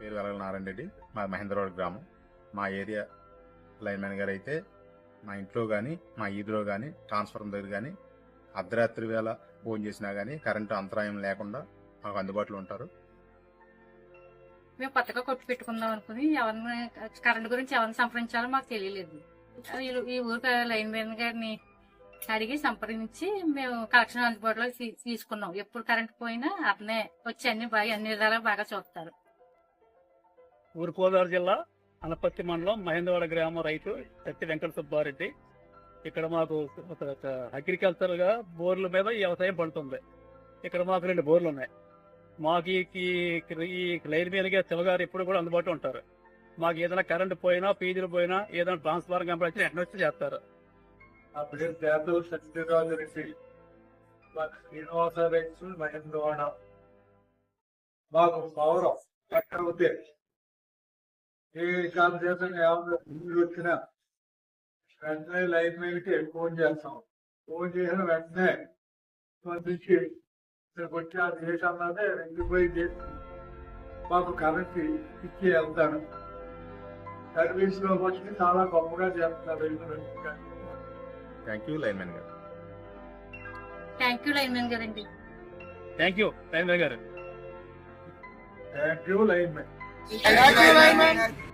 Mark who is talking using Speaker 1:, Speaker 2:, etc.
Speaker 1: పేరు వెలగల నారాయణ రెడ్డి మా మహేంద్రవాడ గ్రామం. మా ఏరియా లైన్మెన్ గారు అయితే మా ఇంట్లో కానీ మా ఈదిలో కానీ ట్రాన్స్ఫార్మర్ దగ్గర కానీ అర్ధరాత్రి వేళ ఫోన్ చేసినా కానీ కరెంటు అంతరాయం లేకుండా మాకు అందుబాటులో ఉంటారు.
Speaker 2: మేము కొత్తగా కొట్టు పెట్టుకుందాం అనుకుని ఎవరిని కరెంట్ గురించి ఎవరిని సంప్రదించాలో మాకు తెలియలేదు. ఈ- ఈ లైన్ మ్యాన్ గారిని అడిగి సంప్రదించి మేము కలెక్షన్ అందుబాటులో తీ- తీసుకున్నాం. ఎప్పుడు కరెంట్ పోయినా అతనే వచ్చి అన్ని బాగా అన్ని విధాలా బాగా చూస్తారు.
Speaker 3: ఊరు గోదావరి జిల్లా అనపత్తి మండలం మహేంద్రవాడ గ్రామం రైతు శక్తి వెంకట సుబ్బారెడ్డి. ఇక్కడ మాకు అగ్రికల్చర్గా బోర్ల మీద వ్యవసాయం పడుతుంది. ఇక్కడ మాకు రెండు బోర్లు ఉన్నాయి. మాకు ఈ- ఈ- లైన్ మీదగా శివగారు ఎప్పుడు కూడా అందుబాటులో ఉంటారు. మాకు ఏదైనా కరెంట్ పోయినా పీజీలు పోయినా ఏదైనా ట్రాన్స్ఫార్మర్ కంపెనీ వచ్చినా వచ్చి చేస్తారు.
Speaker 4: నా శ్రీనివాస మహేంద్రవాడ. మాకు పౌరం కట్ అవుతే ఏ కాన్సెప్ట్ ఏమైనా ఇల్లు వచ్చినా వెంటనే లైన్ మీదకి ఫోన్ చేస్తాం. ఫోన్ చేసిన వెంటనే స్పందించి ఇక్కడికి వచ్చి ఆ దేశాలనే రెండు పోయి చేసి మాకు కరెంట్ ఇచ్చి వెళ్తాను సర్వీస్లో వచ్చి చాలా గొప్పగా చేస్తున్నారు
Speaker 1: థ్యాంక్ యూ లైన్మెన్ గారు.
Speaker 2: థ్యాంక్ యూ లైన్ మ్యాన్ గారండి.
Speaker 3: థ్యాంక్ యూ రైల్వే గారు.
Speaker 4: Thank you lineman.
Speaker 5: Thank you, Raymond.